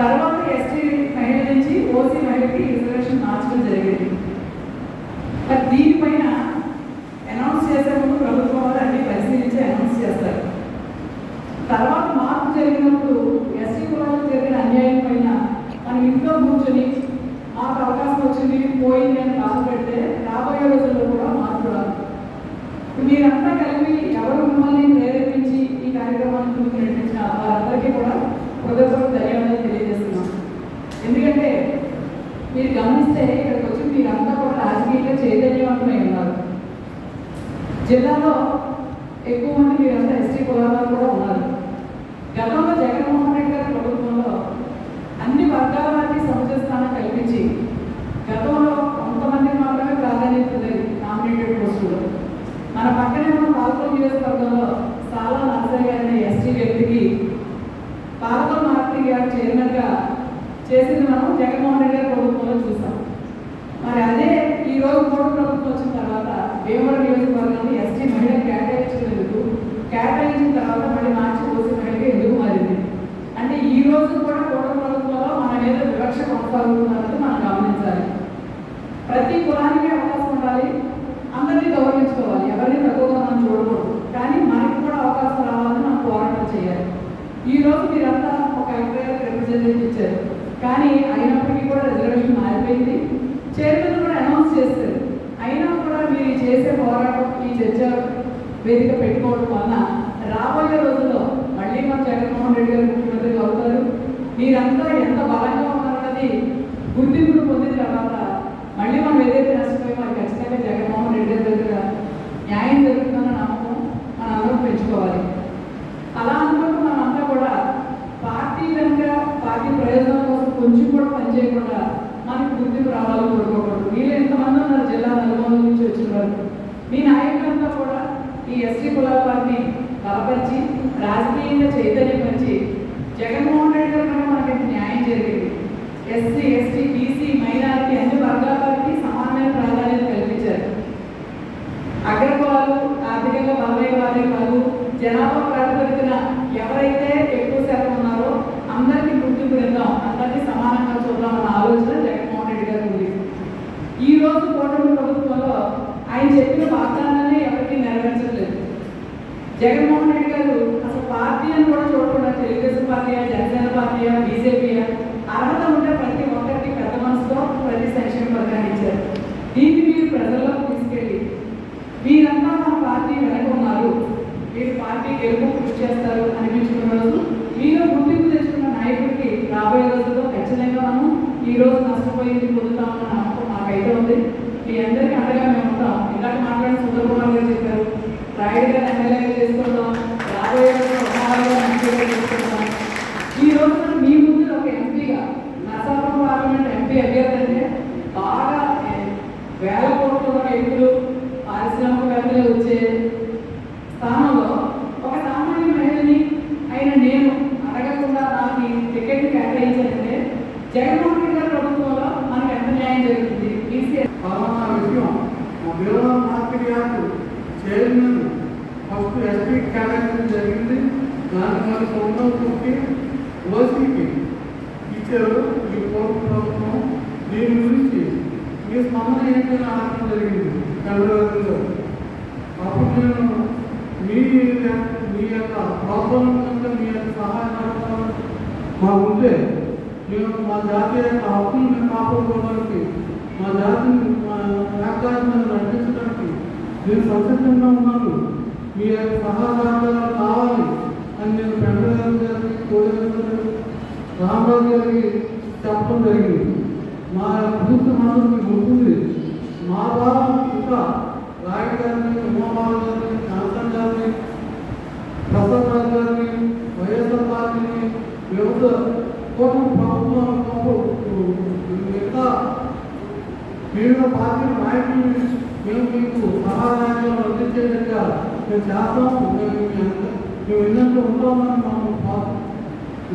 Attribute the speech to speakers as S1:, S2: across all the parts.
S1: తర్వాత ఎస్టీ మహిళ నుంచి ఓసీ మహిళకి రిజర్వేషన్ మార్చడం జరిగింది. మరి దీనిపైన అనౌన్స్ చేసే ముందు ప్రభుత్వం వారు అన్ని పరిశీలించి అనౌన్స్ చేస్తారు. తర్వాత మార్పు జరిగినప్పుడు ఎస్టీ కులాలకు జరిగిన అన్యాయం పైన మనం ఇంట్లో కూర్చొని మాకు అవకాశం వచ్చింది పోయింది అని బాధపడితే రాబోయే రోజుల్లో కూడా మార్పు రాదు. మీరంతా కలిపి ఎవరు మిమ్మల్ని ప్రేరేపించి ఈ కార్యక్రమాన్ని ముందుకు నడిపించిన వారందరికీ కూడా హృదయపూర్వక జిల్లాలో ఎక్కువ మంది మీరంతా ఎస్టీ కులాల్లో కూడా ఉన్నారు. గతంలో జగన్మోహన్ రెడ్డి గారి ప్రభుత్వంలో అన్ని వర్గాల వారికి సముచిత స్థానం కల్పించి గతంలో కొంతమందికి మాత్రమే ప్రాధాన్యత ఉండేది నామినేటెడ్ పోస్టులో మన పక్కనే ఉన్న పాలకొల్లు నియోజకవర్గం సాలా నర్సయ్య గారి ఎస్టీ వ్యక్తికి పాలకొల్లు మార్కెట్ గారు చైర్మన్గా చేసింది మనం జగన్మోహన్ రెడ్డి గారి ప్రభుత్వంలో చూసాం మరి అదే ఈ రోజు కోటి ప్రభుత్వం వచ్చిన తర్వాత భీమవరం నియోజకవర్గాన్ని ఎస్టీ మహిళ చేసినందుకు కేటాయించిన తర్వాత మళ్ళీ మార్చి ఓసీ మహిళగా ఎందుకు మారింది అంటే ఈ రోజు కూడా కోటి ప్రభుత్వంలో మన మీద వివక్ష కొనసాగుతున్నది మనం గమనించాలి ప్రతి కులానికి అవకాశం ఉండాలి అందరినీ గౌరవించుకోవాలి ఎవరిని తక్కువగా మనం చూడకూడదు కానీ మనకి కూడా అవకాశం రావాలని మనం పోరాటం చేయాలి ఈ రోజు మీరంతా ఒక అభిప్రాయానికి రిప్రజెంటేటివ్ ఇచ్చారు కానీ అయినప్పటికీ కూడా రిజర్వేషన్ మారిపోయింది చైర్మన్ కూడా అనౌన్స్ చేస్తారు అయినా కూడా మీరు చేసే పోరాటం ఈ చర్చ వేదిక పెట్టుకోవడం వలన రాబోయే రోజుల్లో మళ్ళీ మన జగన్మోహన్ రెడ్డి గారు ముఖ్యమంత్రిగా అవుతారు. మీరంతా ఎంత బలంగా ఉన్నారన్నది గుర్తింపును పొందిన తర్వాత మళ్ళీ మనం ఏదైతే నష్టపోయామో మరి ఖచ్చితంగా జగన్మోహన్ రెడ్డి గారి దగ్గర న్యాయం జరుగుతుందన్న నమ్మకం మన అందరం పెంచుకోవాలి. అలా అనుకుంటూ మనమంతా అంతా కూడా పార్టీ కనుక పార్టీ ప్రయోజనం కోసం కొంచెం కూడా పనిచేయకుండా మనకి గుర్తింపు రావాలని కోరుకోకూడదు. వీళ్ళు ఎంతమంది ఉన్నారు జిల్లాలో నల్గొండ నుంచి వచ్చిన వారు మీ నాయకులంతా కూడా ఈ ఎస్టీ కులాల వారిని బలపరిచి రాజకీయంగా చైతన్యపరిచి జగన్మోహన్ రెడ్డి గారు కనుక మనకి ఇంత న్యాయం జరిగింది ఎస్సీ ఎస్టీ బీసీ మైనారిటీ అన్ని వర్గాల వారికి సమానమైన ప్రాధాన్యత కల్పించారు. అగ్రకులాలు ఆర్థికంగా బలమైన వారే కాదు జనాభా ప్రాతిపదికన ఎవరైతే ఎక్కువ శాతం ఉన్నారో అందరికీ గుర్తింపు ఇద్దాం అందరికీ సమానంగా చూద్దాం అన్న ఆలోచన జగన్మోహన్ రెడ్డి గారు ఉంది. ఈ రోజు కూటమి ప్రభుత్వంలో ఆయన చెప్పిన వాగ్దానాన్ని ఎవరికీ నెరవేర్చలేదు జగన్మోహన్ రెడ్డి గారు అసలు పార్టీ అని కూడా చూడకుండా Telugu Desam party Janasena party BJP అర్హత ఉంటే ప్రతి ఒక్కరికి పెద్ద మనసుతో ప్రతి సంక్షేమ పథకాన్ని ఇచ్చారు దీన్ని మీరు ప్రజల్లోకి తీసుకెళ్ళి మీరంతా మా పార్టీ వెనక ఉన్నారు మీరు పార్టీ గెలుపు కృషి చేస్తారు అనిపించుకున్న రోజు మీలో గుర్తింపు తెచ్చుకున్న నాయకుడికి రాబోయే రోజుల్లో ఖచ్చితంగా మనం ఈ రోజు నష్టపోయింది పొందుతామన్న నమ్మకం నాకైతే ఉంది. మీ అందరికీ అండగా మేము ఉంటాం. ఇందాక మాట్లాడిన సుందర్ కుమార్ గారు చెప్పారు రాయుడు గారు ఎమ్మెల్యేగా చేసుకుంటాం రాబోయే చేసుకుంటాం. ఈ రోజు మీ ముందు ఒక ఎంపీగా నర్సాపురం పార్లమెంట్ ఎంపీ అభ్యర్థి అంటే బాగా వేల జగన్మోహన్ రెడ్డి గారి ప్రభుత్వంలో మనకు ఎంత న్యాయం జరుగుతుంది? బీసీ
S2: విషయం. Birla market yard chairman first SP కేటాయించడం జరిగింది. దానికి మన తొమ్మిదవ తొక్కి ఓసీకి ఇచ్చారు ఈ కోర్టు ప్రభుత్వం. దీని గురించి మీ స్పందన ఏంటని అడగడం జరిగింది. ఫిబ్రవరిలో అప్పుడు నేను మీ మీ యొక్క ప్రోత్సాహం కనుక మీ యొక్క సహాయం సహకారాలు మా ఉంటే మేము మా జాతి యొక్క హక్కులు మేము కాపాడుకోవడానికి మా జాతిని మా నడిపించడానికి నేను సంసిద్ధంగా ఉన్నాను. మీ యొక్క సహాయ సహకారాలు కావాలి అని నేను పెండరాజు గారికి కోడేశ్వర రామరాజు గారికి చెప్పడం జరిగింది. మా ప్రభుత్వ మీకు ఉంటుంది. మా భావం ఇంకా రాయుడు గారిని ఉమాబాబు గారిని శాంతం గారిని ప్రసాద్ రాజు గారిని వైఎస్ఆర్ పార్టీని వివిధ కోటం వివిధ పార్టీల నాయకులు మేము మీకు సహాయాన్ని అందించేటట్టుగా మేము చేస్తాం. మేము మీ మేము ఎన్నెంతో ఉంటామని మనం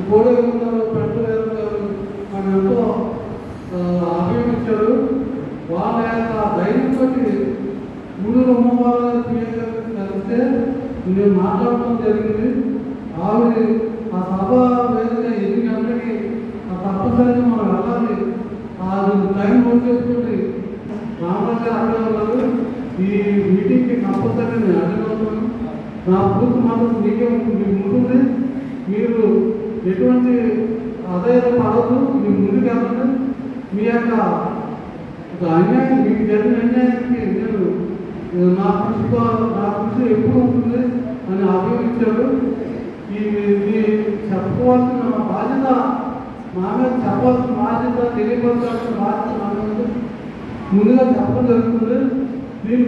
S2: గోడే గారు పెంట గారు మనం ఎంతో ఆ, అభినందించారు. వాళ్ళ యొక్క ధైర్యం బట్టి మూడు అమ్మవారు కలిస్తే నేను మాట్లాడటం జరిగింది. ఆవిడ ఆ సభ వేదిక ఎన్ని గంటలకి ఆ తప్పనిసరిగా మనం వెళ్ళాలి. చేసుకోండి రామరాజు గారు అక్కడ ఉన్నారు. ఈ మీటింగ్కి కంపల్సరీ నేను అటెండ్ అవుతాను. నా పూర్తి మాత్రం మీకే ఉంటుంది. ముందుంది మీరు ఎటువంటి ఆదాయం పడదు మీరు ముందుకు వెళ్ళండి. మీ యొక్క అన్యాయం మీకు జరిగిన అన్యాయానికి నేను నా కృషితో నా కృషి ఎప్పుడు ఉంటుంది అని ఆహ్వానించారు ఈ చెప్పుకోవాల్సిన బాధ్యత మా మీద చెప్పాల్సిన బాధ్యత తెలియపరచాల్సిన బాధ్యత నా ముందుగా చెప్పడం జరుగుతుంది. దీని